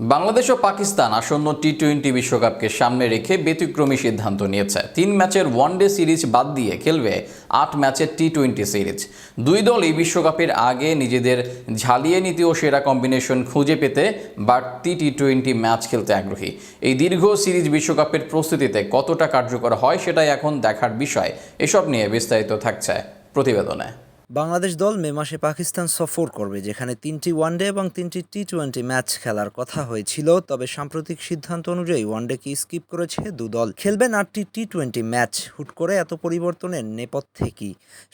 বাংলাদেশ ও পাকিস্তান আসন্ন T twenty বিশ্বকাপকে সামনে রেখে ব্যতিক্রমী সিদ্ধান্ত নিয়েছে। তিন ম্যাচের ওয়ানডে সিরিজ বাদ দিয়ে খেলবে আট ম্যাচের টি টোয়েন্টি সিরিজ। দুই দল এই বিশ্বকাপের আগে নিজেদের ঝালিয়ে নিতে ও সেরা কম্বিনেশন খুঁজে পেতে বাড়তি টি টোয়েন্টি ম্যাচ খেলতে আগ্রহী। এই দীর্ঘ সিরিজ বিশ্বকাপের প্রস্তুতিতে কতটা কার্যকর হয় সেটাই এখন দেখার বিষয়। এসব নিয়ে বিস্তারিত থাকছে প্রতিবেদনে। বাংলাদেশ দল মে মাসে পাকিস্তান সফর করবে, যেখানে তিনটি ওয়ানডে এবং তিনটি টি টোয়েন্টি ম্যাচ খেলার কথা হয়েছিল। তবে সাম্প্রতিক সিদ্ধান্ত অনুযায়ী ওয়ানডেকে স্কিপ করেছে দু দল। খেলবেন আটটি টি টোয়েন্টি ম্যাচ। হুট করে এত পরিবর্তনের নেপথ্যে কি?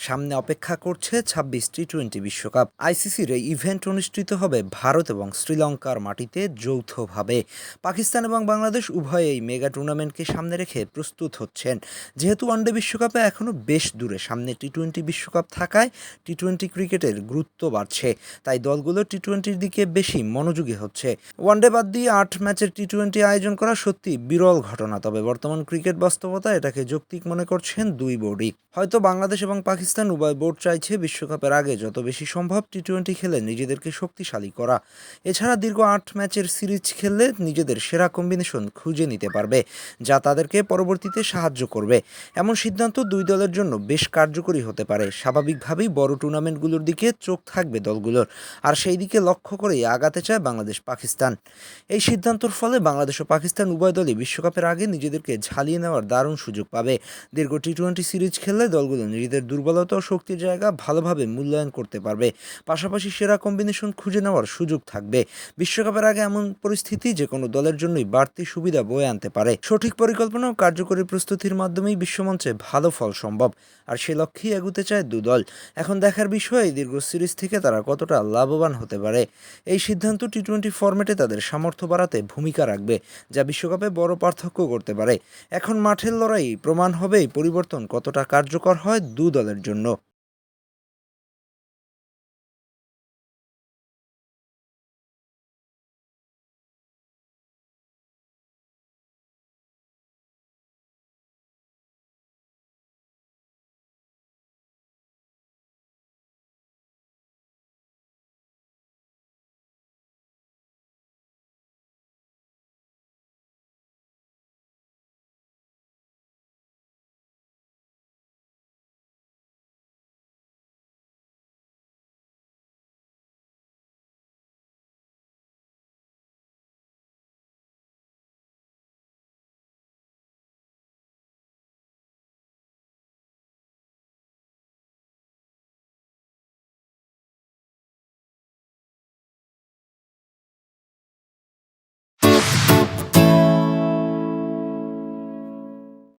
সামনে অপেক্ষা করছে ছাব্বিশ টি টোয়েন্টি বিশ্বকাপ আইসিসির এই ইভেন্ট অনুষ্ঠিত হবে ভারত এবং শ্রীলঙ্কার মাটিতে যৌথভাবে। পাকিস্তান এবং বাংলাদেশ উভয়ে এই মেগা টুর্নামেন্টকে সামনে রেখে প্রস্তুত হচ্ছেন। যেহেতু ওয়ানডে বিশ্বকাপে এখনও বেশ দূরে, সামনে টি টোয়েন্টি বিশ্বকাপ থাকায় টি টোয়েন্টি ক্রিকেটের গুরুত্ব বাড়ছে। তাই দলগুলো টি টোয়েন্টির দিকে বেশি মনোযোগী হচ্ছে। ওয়ানডে বাদ দিয়ে আট ম্যাচের টি টোয়েন্টি আয়োজন করা সত্যি বিরল ঘটনা। তবে বর্তমান ক্রিকেট বাস্তবতা এটাকে যৌক্তিক মনে করছেন দুই বোর্ডই। হয়তো বাংলাদেশ এবং পাকিস্তান উভয় বোর্ড চাইছে বিশ্বকাপের আগে যত বেশি সম্ভব টি টোয়েন্টি খেলে নিজেদেরকে শক্তিশালী করা। এছাড়া দীর্ঘ আট ম্যাচের সিরিজ খেললে নিজেদের সেরা কম্বিনেশন খুঁজে নিতে পারবে, যা তাদেরকে পরবর্তীতে সাহায্য করবে। এমন সিদ্ধান্ত দুই দলের জন্য বেশ কার্যকরী হতে পারে। স্বাভাবিকভাবেই বড় টুর্নামেন্টগুলোর দিকে চোখ থাকবে দলগুলোর। আর সেই দিকে লক্ষ্য করেই আগাতে চায় বাংলাদেশ পাকিস্তান। এই সিদ্ধান্তর ফলে বাংলাদেশ ও পাকিস্তান উভয় দলই বিশ্বকাপের আগে নিজেদেরকে ঝালিয়ে নেওয়ার দারুণ সুযোগ পাবে। দীর্ঘ টি টোয়েন্টি সিরিজ খেললে দলগুলো নিজেদের দুর্বলতা ও শক্তির জায়গা ভালোভাবে মূল্যায়ন করতে পারবে। পাশাপাশি সেরা কম্বিনেশন খুঁজে নেওয়ার সুযোগ থাকবে। বিশ্বকাপের আগে এমন পরিস্থিতি যে কোনো দলের জন্যই বাড়তি সুবিধা বয়ে আনতে পারে। সঠিক পরিকল্পনা ও কার্যকরী প্রস্তুতির মাধ্যমেই বিশ্বমঞ্চে ভালো ফল সম্ভব। আর সে লক্ষ্যেই এগুতে চায় দু দল এখন দেখার বিষয়, দীর্ঘ সিরিজ থেকে তারা কতটা লাভবান হতে পারে? এই সিদ্ধান্ত টি টোয়েন্টি ফর্মেটে তাদের সামর্থ্য বাড়াতে ভূমিকা রাখবে, যা বিশ্বকাপে বড় পার্থক্য করতে পারে। এখন মাঠের লড়াই, প্রমাণ হবে এই পরিবর্তন কতটা কার্যকর হয় দু দলের জন্য।